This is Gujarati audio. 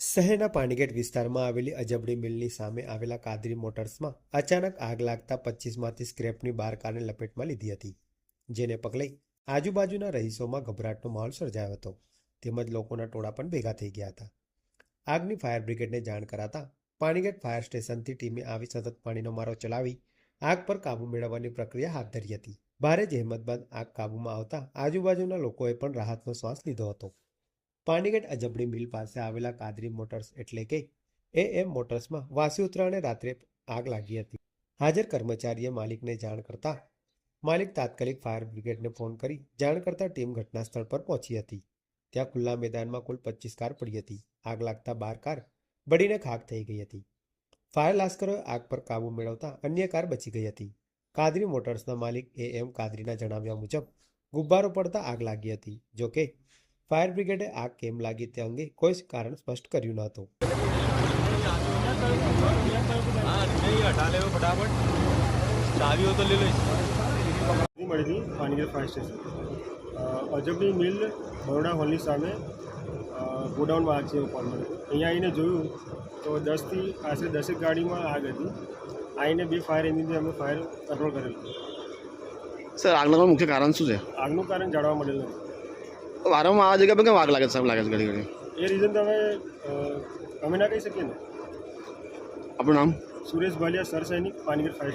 શહેરના પાણીગેટ વિસ્તારમાં આવેલી અજબડી મિલની સામે આવેલા કાદરી મોટર્સમાં અચાનક આગ લાગતા પચીસમાંથી સ્ક્રેપની બાર કારને લપેટમાં લીધી હતી, જેને પગલે આજુબાજુના રહીશોમાં ગભરાટનો માહોલ સર્જાયો હતો. તેમજ લોકોના ટોળા પણ ભેગા થઈ ગયા હતા. આગની ફાયર બ્રિગેડને જાણ કરાતા પાણીગેટ ફાયર સ્ટેશનથી ટીમે આવી સતત પાણીનો મારો ચલાવી આગ પર કાબૂ મેળવવાની પ્રક્રિયા હાથ ધરી હતી. ભારે જહેમત બાદ આગ કાબૂમાં આવતા આજુબાજુના લોકોએ પણ રાહતનો શ્વાસ લીધો હતો. પાણીગેટ અજબડી મિલ પાસે આવેલા કાદરી મોટર્સ એટલે કે એ એમ મોટર્સમાં વાસી ઉત્તરાયણે રાત્રે આગ લાગી હતી. હાજર કર્મચારીએ માલિકને જાણ કરતા માલિક તાત્કાલિક ફાયર બ્રિગેડને ફોન કરી જાણ કરતા ટીમ ઘટના સ્થળ પર પહોંચી હતી. ત્યાં ખુલ્લા મેદાનમાં કુલ પચીસ કાર પડી હતી. આગ લાગતા બાર કાર બળીને ખાક થઈ ગઈ હતી. ફાયર લાશ્કરોએ આગ પર કાબૂ મેળવતા અન્ય કાર બચી ગઈ હતી. કાદરી મોટર્સના માલિક એ એમ કાદરીના જણાવ્યા મુજબ ગુબ્બારો પડતા આગ લાગી હતી જોકે ફાયર બ્રિગેડે આગ કેમ લાગી તે અંગે કોઈ જ કારણ સ્પષ્ટ કર્યું ન હતું ચાવીઓ તો લઈ લઈશ મળી પાણીગર ફાયર સ્ટેશન અજબની મિલ બરોડા હોલની સામે ગોડાઉનમાં આગ છે ઉપર અહીંયા આવીને જોયું તો દસથી આશરે દસેક ગાડીમાં આગ હતી. આવીને બે ફાયર એન્જિનથી અમે ફાયર કંટ્રોલ કરેલું. સર આગનું મુખ્ય કારણ શું છે? આગનું કારણ જાણવા મળેલું નથી. વારંવાર આ જગ્યા પર કેમ આગ લાગે છે સાહેબ લાગે છે ઘડી ઘડી? એ રીઝન તમે અમે ના કહી શકીએ ને? આપણું નામ? સુરેશ ભાલિયા સર સૈનિક પાનગીર ફાયર